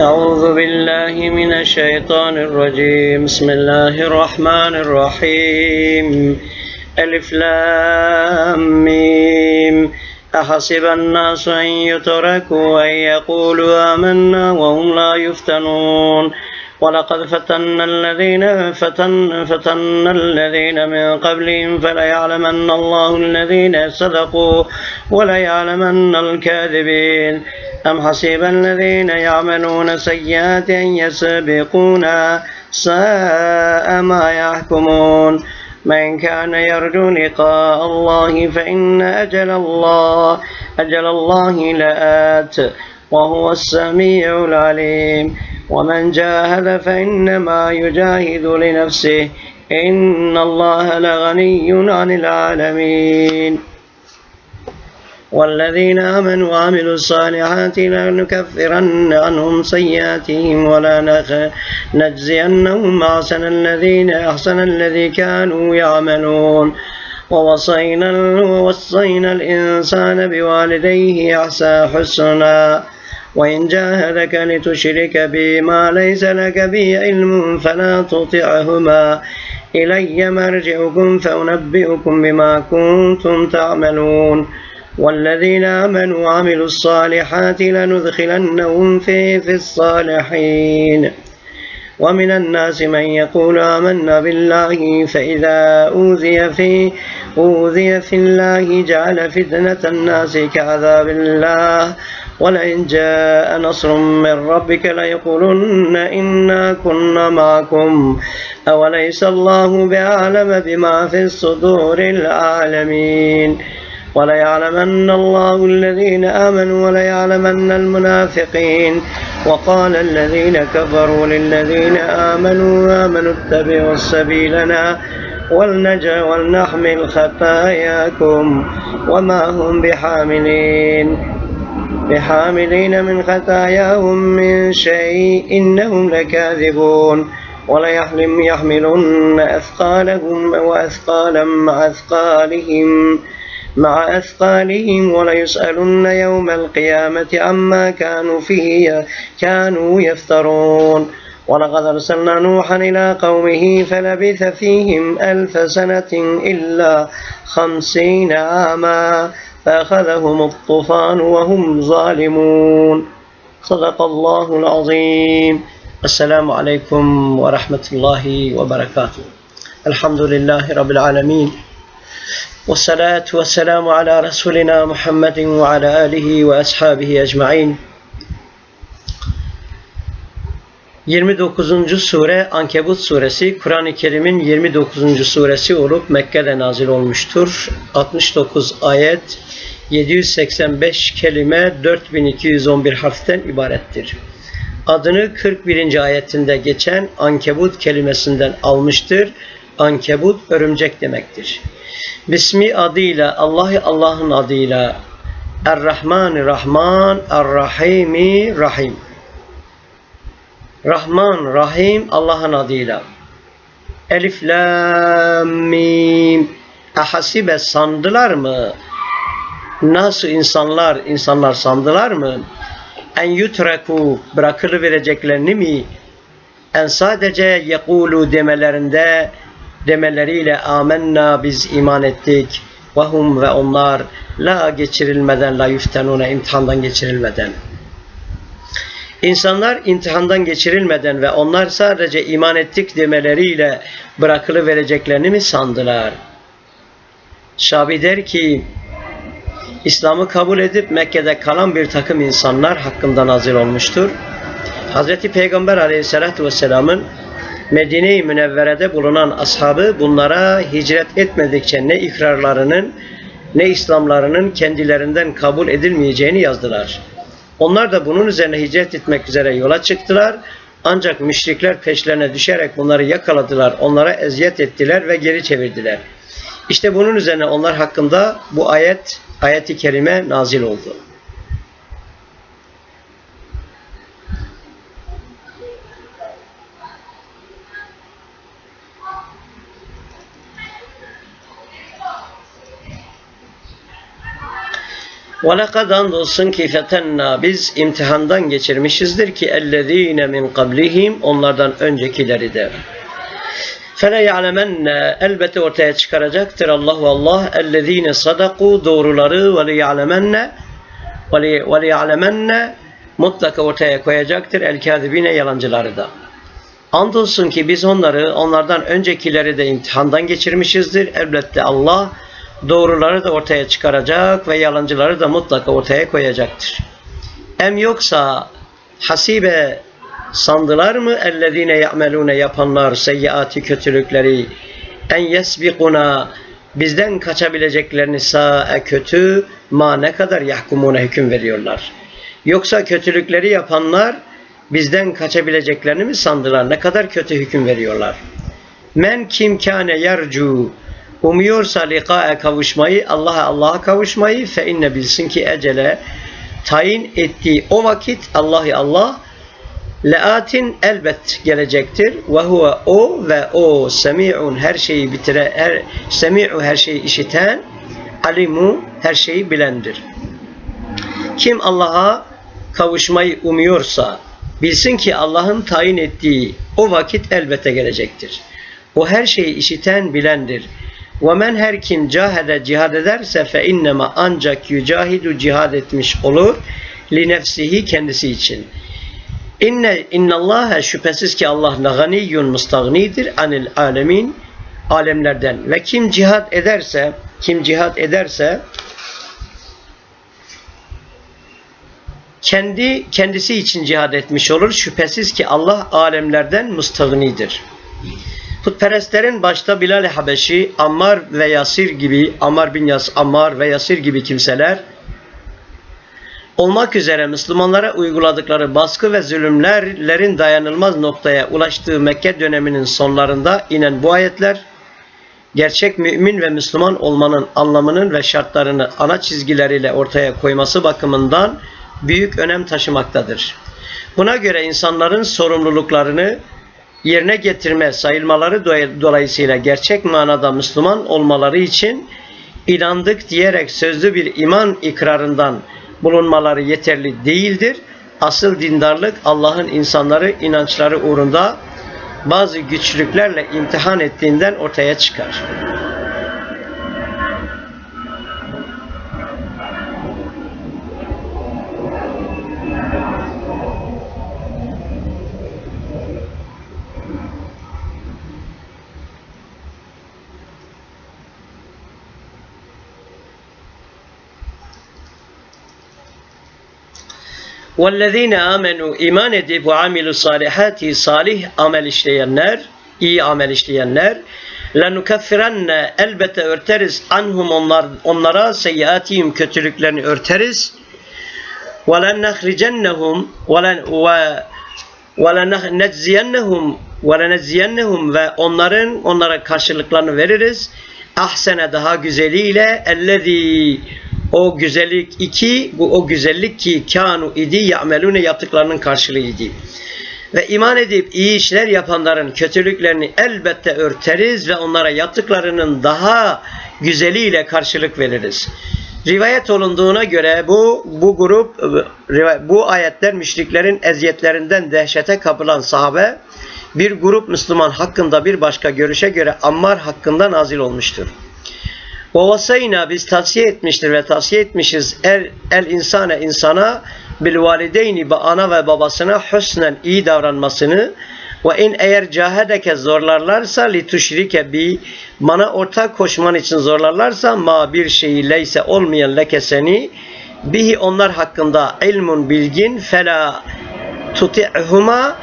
أعوذ بالله من الشيطان الرجيم. بسم الله الرحمن الرحيم. ألف لام ميم. أحسب الناس أن يتركوا أن يقولوا آمنا وهم لا يفتنون. ولقد فتنا الذين فتن فتن الذين من قبلهم فليعلمن الله الذين صدقوا وليعلمن الكاذبين. أم حسب الذين يعملون سيئات أن يسبقونا ساء ما يحكمون؟ من كان يرجو لقاء الله فإن أجل الله أجل الله لآت وهو السميع العليم. ومن جاهد فإنما يجاهد لنفسه. إن الله لغني عن العالمين. والذين آمنوا وعملوا الصالحات لنكفرن عنهم سيئاتهم ولا نجزينهم أحسن الذين أحسن الذي كانوا يعملون. ووصينا ووصينا الإنسان بوالديه أحسى حسنا. وإن جاهدك لتشرك بي ما ليس لك به علم فلا تطعهما. إلي مرجعكم فأنبئكم بما كنتم تعملون. والذين آمنوا وعملوا الصالحات لندخلنهم في في الصالحين. ومن الناس من يقول آمنا بالله فإذا أوذي في أوذي في الله جعل فتنة الناس كعذاب الله. ولئن جاء نصر من ربك ليقولن إنا كنا معكم. أوليس الله بأعلم بما في الصدور العالمين. وليعلمن الله الذين آمنوا وليعلمن المنافقين. وقال الذين كفروا للذين آمنوا آمنوا اتبعوا سبيلنا ولنجا ولنحمل خطاياكم وما هم بحاملين. بحاملين من خطاياهم من شيء إنهم لكاذبون. وليحلم يحملن أثقالهم وأثقالا مع أثقالهم. مع أثقالهم وليسألن يوم القيامة عما كانوا فيه كانوا يفترون. ولقد أرسلنا نوحا إلى قومه فلبث فيهم ألف سنة إلا خمسين عاما فأخذهم الطوفان وهم ظالمون. صدق الله العظيم. السلام عليكم ورحمة الله وبركاته. الحمد لله رب العالمين. والصلاة والسلام على رسولنا محمد وعلى آله وأصحابه أجمعين 29. sure Ankebut suresi Kur'an-ı Kerim'in 29. suresi olup Mekke'de nazil olmuştur. 69 ayet 785 kelime 4211 harften ibarettir. Adını 41. ayetinde geçen Ankebut kelimesinden almıştır. Ankebut örümcek demektir. Bismi adıyla Allah Allah'ın adıyla Er-Rahman Rahman Er-Rahimi Rahim Rahman Rahim Allah'ın adıyla Elif Lam Mim Ahasibe sandılar mı? Nasıl insanlar insanlar sandılar mı? En yutreku bırakılı vereceklerini mi? En sadece yekulu demelerinde demeleriyle amenna biz iman ettik ve ve onlar la geçirilmeden la yuftenune imtihandan geçirilmeden İnsanlar imtihandan geçirilmeden ve onlar sadece iman ettik demeleriyle bırakılı vereceklerini mi sandılar? Şabi der ki İslam'ı kabul edip Mekke'de kalan bir takım insanlar hakkında nazil olmuştur. Hazreti Peygamber aleyhissalatü vesselamın Medine-i Münevvere'de bulunan ashabı bunlara hicret etmedikçe ne ikrarlarının ne İslamlarının kendilerinden kabul edilmeyeceğini yazdılar. Onlar da bunun üzerine hicret etmek üzere yola çıktılar. Ancak müşrikler peşlerine düşerek bunları yakaladılar, onlara eziyet ettiler ve geri çevirdiler. İşte bunun üzerine onlar hakkında bu ayet, ayeti kerime nazil oldu. وَلَقَدْ andolsun ki fetenna biz imtihandan geçirmişizdir ki ellezine min qablihim onlardan öncekileri de. Fele ya'lemenne elbette ortaya çıkaracaktır Allah ve Allah ellezine sadaku doğruları ve liya'lemenne ve liya'lemenne mutlaka ortaya koyacaktır el kâzibine yalancıları da. Andolsun ki biz onları onlardan öncekileri de imtihandan geçirmişizdir. Elbette Allah doğruları da ortaya çıkaracak ve yalancıları da mutlaka ortaya koyacaktır. Em yoksa hasibe sandılar mı ellezine ya'melune yapanlar seyyiati kötülükleri en yesbikuna bizden kaçabileceklerini sa'a kötü ma ne kadar yahkumuna hüküm veriyorlar. Yoksa kötülükleri yapanlar bizden kaçabileceklerini mi sandılar? Ne kadar kötü hüküm veriyorlar. Men kim kâne yercu umuyorsa liqa'e kavuşmayı, Allah'a Allah'a kavuşmayı fe inne bilsin ki ecele tayin ettiği o vakit Allah'ı Allah leatin elbet gelecektir. Ve huve o ve o semi'un her şeyi bitire her semi'u her şeyi işiten alimu her şeyi bilendir. Kim Allah'a kavuşmayı umuyorsa bilsin ki Allah'ın tayin ettiği o vakit elbette gelecektir. O her şeyi işiten bilendir. Ve men her kim cahede cihad ederse fe innema ancak yücahidu cihad etmiş olur li nefsihi kendisi için. İnne innallaha şüphesiz ki Allah ganiyyun mustagnidir anil alemin alemlerden ve kim cihad ederse kim cihad ederse kendi kendisi için cihad etmiş olur. Şüphesiz ki Allah alemlerden mustagnidir. Putperestlerin başta Bilal-i Habeşi, Ammar ve Yasir gibi, Ammar bin Yas, Ammar ve Yasir gibi kimseler olmak üzere Müslümanlara uyguladıkları baskı ve zulümlerin dayanılmaz noktaya ulaştığı Mekke döneminin sonlarında inen bu ayetler gerçek mümin ve Müslüman olmanın anlamının ve şartlarını ana çizgileriyle ortaya koyması bakımından büyük önem taşımaktadır. Buna göre insanların sorumluluklarını yerine getirme sayılmaları dolayısıyla gerçek manada Müslüman olmaları için inandık diyerek sözlü bir iman ikrarından bulunmaları yeterli değildir. Asıl dindarlık Allah'ın insanları inançları uğrunda bazı güçlüklerle imtihan ettiğinden ortaya çıkar. وَالَّذ۪ينَ آمَنُوا iman edip ve amilu salihati salih amel işleyenler, iyi amel işleyenler لَنُكَفِّرَنَّ elbette örteriz anhum onlar onlara seyyiatihim kötülüklerini örteriz وَلَنَّخْرِجَنَّهُمْ وَلَنَجْزِيَنَّهُمْ وَلَنَجْزِيَنَّهُمْ ve onların onlara karşılıklarını veririz. Ahsene daha güzeliyle ellezî o güzellik iki, bu o güzellik ki kanu idi ya'melune yaptıklarının karşılığı idi. Ve iman edip iyi işler yapanların kötülüklerini elbette örteriz ve onlara yaptıklarının daha güzeliyle karşılık veririz. Rivayet olunduğuna göre bu bu grup bu ayetler müşriklerin eziyetlerinden dehşete kapılan sahabe bir grup Müslüman hakkında bir başka görüşe göre Ammar hakkında nazil olmuştur. Ve biz tavsiye etmiştir ve tavsiye etmişiz. El, el insane insana bil valideyni ana ve babasına husnen iyi davranmasını ve in eğer cahedeke zorlarlarsa li tuşrike bi bana ortak koşman için zorlarlarsa ma bir şeyi leyse olmayan leke seni bihi onlar hakkında ilmun bilgin fela tuti'huma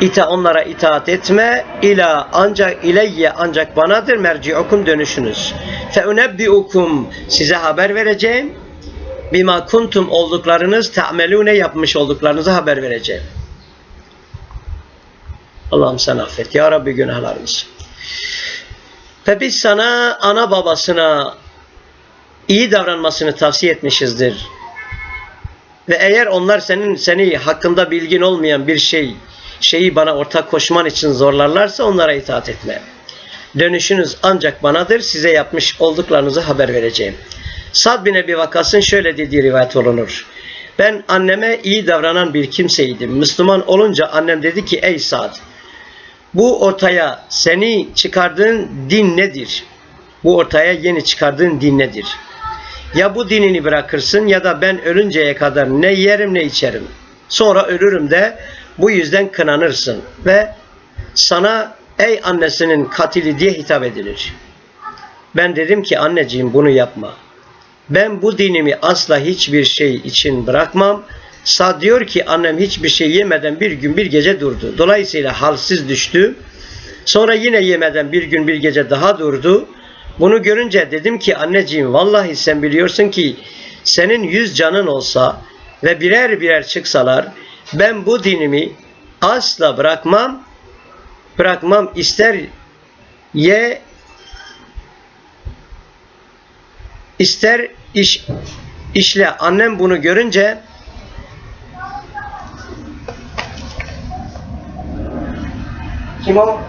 ita onlara itaat etme ila ancak ileyye ancak banadır merci'ukum dönüşünüz. Fe unebbiukum size haber vereceğim. Bima kuntum olduklarınız ta'melune yapmış olduklarınızı haber vereceğim. Allah'ım sen affet. Ya Rabbi günahlarımız. Ve biz sana ana babasına iyi davranmasını tavsiye etmişizdir. Ve eğer onlar senin seni hakkında bilgin olmayan bir şey şeyi bana ortak koşman için zorlarlarsa onlara itaat etme. Dönüşünüz ancak banadır. Size yapmış olduklarınızı haber vereceğim. Sad bin Ebi Vakas'ın şöyle dediği rivayet olunur. Ben anneme iyi davranan bir kimseydim. Müslüman olunca annem dedi ki ey Sad bu ortaya seni çıkardığın din nedir? Bu ortaya yeni çıkardığın din nedir? Ya bu dinini bırakırsın ya da ben ölünceye kadar ne yerim ne içerim. Sonra ölürüm de bu yüzden kınanırsın ve sana ey annesinin katili diye hitap edilir. Ben dedim ki anneciğim bunu yapma. Ben bu dinimi asla hiçbir şey için bırakmam. Sad diyor ki annem hiçbir şey yemeden bir gün bir gece durdu. Dolayısıyla halsiz düştü. Sonra yine yemeden bir gün bir gece daha durdu. Bunu görünce dedim ki anneciğim vallahi sen biliyorsun ki senin yüz canın olsa ve birer birer çıksalar ben bu dinimi asla bırakmam. Bırakmam ister ye ister iş işle annem bunu görünce kim o?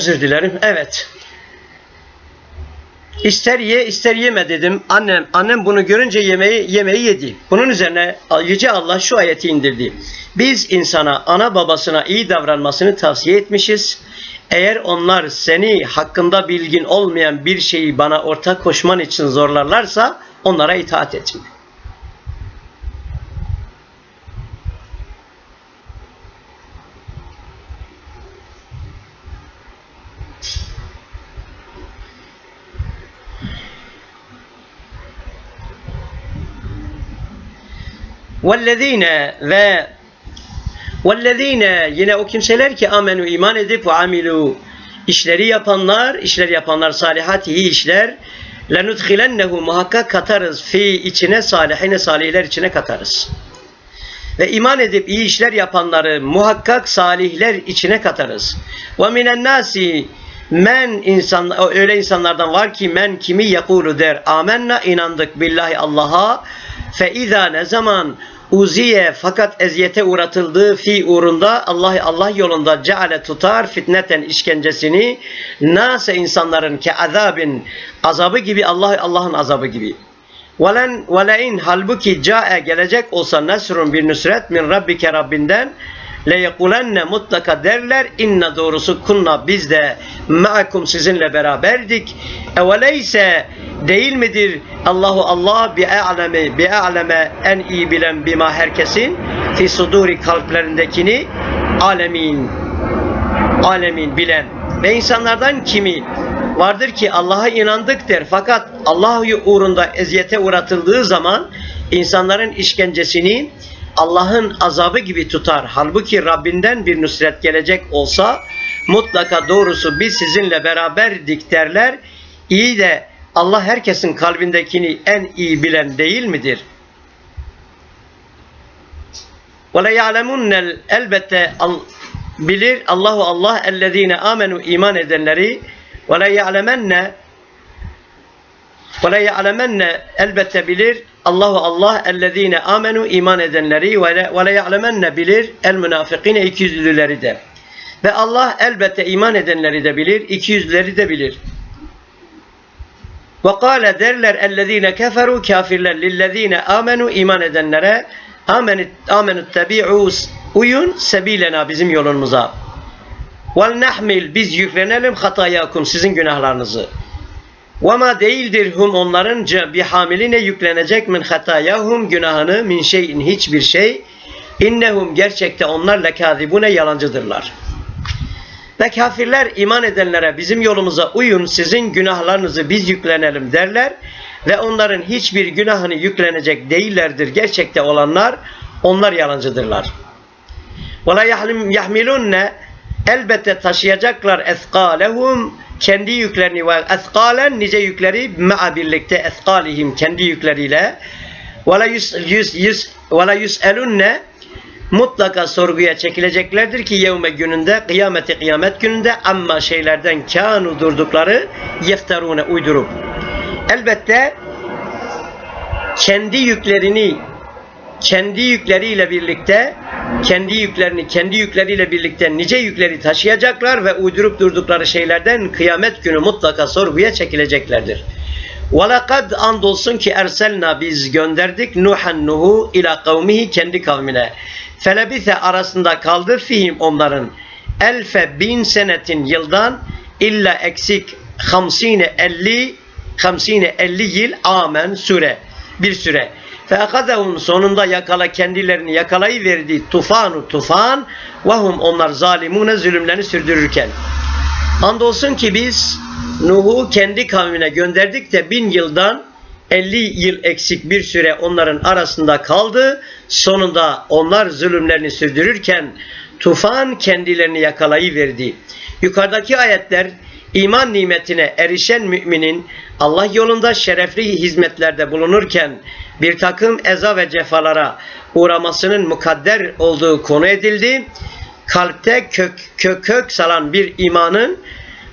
Özür dilerim. Evet. İster ye ister yeme dedim. Annem annem bunu görünce yemeği yemeği yedi. Bunun üzerine yüce Allah şu ayeti indirdi. Biz insana ana babasına iyi davranmasını tavsiye etmişiz. Eğer onlar seni hakkında bilgin olmayan bir şeyi bana ortak koşman için zorlarlarsa onlara itaat etme. Vellezine ve vellezine yine o kimseler ki amenu iman edip ve amilu işleri yapanlar, işler yapanlar salihat iyi işler lenudhilennehu muhakkak katarız fi içine salihine salihler içine katarız. Ve iman edip iyi işler yapanları muhakkak salihler içine katarız. Ve minen nasi men insan öyle insanlardan var ki men kimi yakulu der amenna inandık billahi Allah'a fe iza ne zaman uziye fakat eziyete uğratıldığı fi uğrunda Allah Allah yolunda ceale tutar fitneten işkencesini nase insanların ke azabin azabı gibi Allah Allah'ın azabı gibi. Velen velein halbuki cae gelecek olsa nesrun bir nusret min rabbike Rabbinden le yekulenne mutlaka derler inna doğrusu kunna biz de ma'akum sizinle beraberdik. Eveleyse değil midir Allahu Allah bi a'leme bi a'leme en iyi bilen bima herkesin fi suduri kalplerindekini alemin alemin bilen ve insanlardan kimi vardır ki Allah'a inandık der fakat Allah uğrunda eziyete uğratıldığı zaman insanların işkencesini Allah'ın azabı gibi tutar. Halbuki Rabbinden bir nusret gelecek olsa mutlaka doğrusu biz sizinle beraberdik derler. İyi de Allah herkesin kalbindekini en iyi bilen değil midir? Ya'lemunnel elbette bilir Allahu Allah ellezine amenu iman edenleri le ya'lemenne elbette bilir Allahu Allah ellezine amenu iman edenleri ve le, ya'lemenne bilir el münafıkine ikiyüzlüleri de. Ve Allah elbette iman edenleri de bilir, ikiyüzlüleri de bilir. Ve kâle derler ellezine keferu kafirler lillezine amenu iman edenlere amenü amenü tebi'u uyun sebilena bizim yolumuza. Vel nahmil biz yüklenelim hatayakum sizin günahlarınızı. Ve ma değildir hum onların bihamiline yüklenecek min hatayahum günahını min şeyin hiçbir şey. İnnehum gerçekte onlar lekazibune yalancıdırlar. Ve kafirler iman edenlere bizim yolumuza uyun sizin günahlarınızı biz yüklenelim derler. Ve onların hiçbir günahını yüklenecek değillerdir. Gerçekte olanlar onlar yalancıdırlar. وَلَا يَحْمِلُنَّ Elbette taşıyacaklar eskalehum kendi yüklerini ve eskalen nice yükleri ma'a birlikte eskalihim kendi yükleriyle ve la yüs yüs yüs ve la mutlaka sorguya çekileceklerdir ki yevme gününde, kıyameti kıyamet gününde amma şeylerden kânu durdukları yefterune uydurup. Elbette kendi yüklerini kendi yükleriyle birlikte kendi yüklerini kendi yükleriyle birlikte nice yükleri taşıyacaklar ve uydurup durdukları şeylerden kıyamet günü mutlaka sorguya çekileceklerdir. وَلَقَدْ andolsun ki erselna biz gönderdik Nuhan Nuh'u ila kavmihi kendi kavmine. Felebise arasında kaldı fihim onların elfe bin senetin yıldan illa eksik hamsine elli hamsine elli yıl amen süre bir süre. Feakadehum sonunda yakala kendilerini yakalayıverdi tufanu tufan ve hum onlar zalimune zulümlerini sürdürürken. Andolsun ki biz Nuh'u kendi kavmine gönderdik de bin yıldan 50 yıl eksik bir süre onların arasında kaldı. Sonunda onlar zulümlerini sürdürürken tufan kendilerini yakalayıverdi. Yukarıdaki ayetler iman nimetine erişen müminin Allah yolunda şerefli hizmetlerde bulunurken bir takım eza ve cefalara uğramasının mukadder olduğu konu edildi. Kalpte kök kök, kök salan bir imanın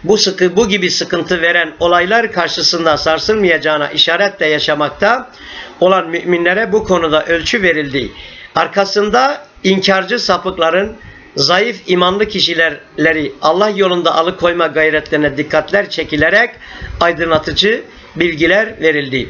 bu sıkı bu gibi sıkıntı veren olaylar karşısında sarsılmayacağına işaretle yaşamakta olan müminlere bu konuda ölçü verildi. Arkasında inkarcı sapıkların zayıf imanlı kişileri Allah yolunda alıkoyma gayretlerine dikkatler çekilerek aydınlatıcı bilgiler verildi.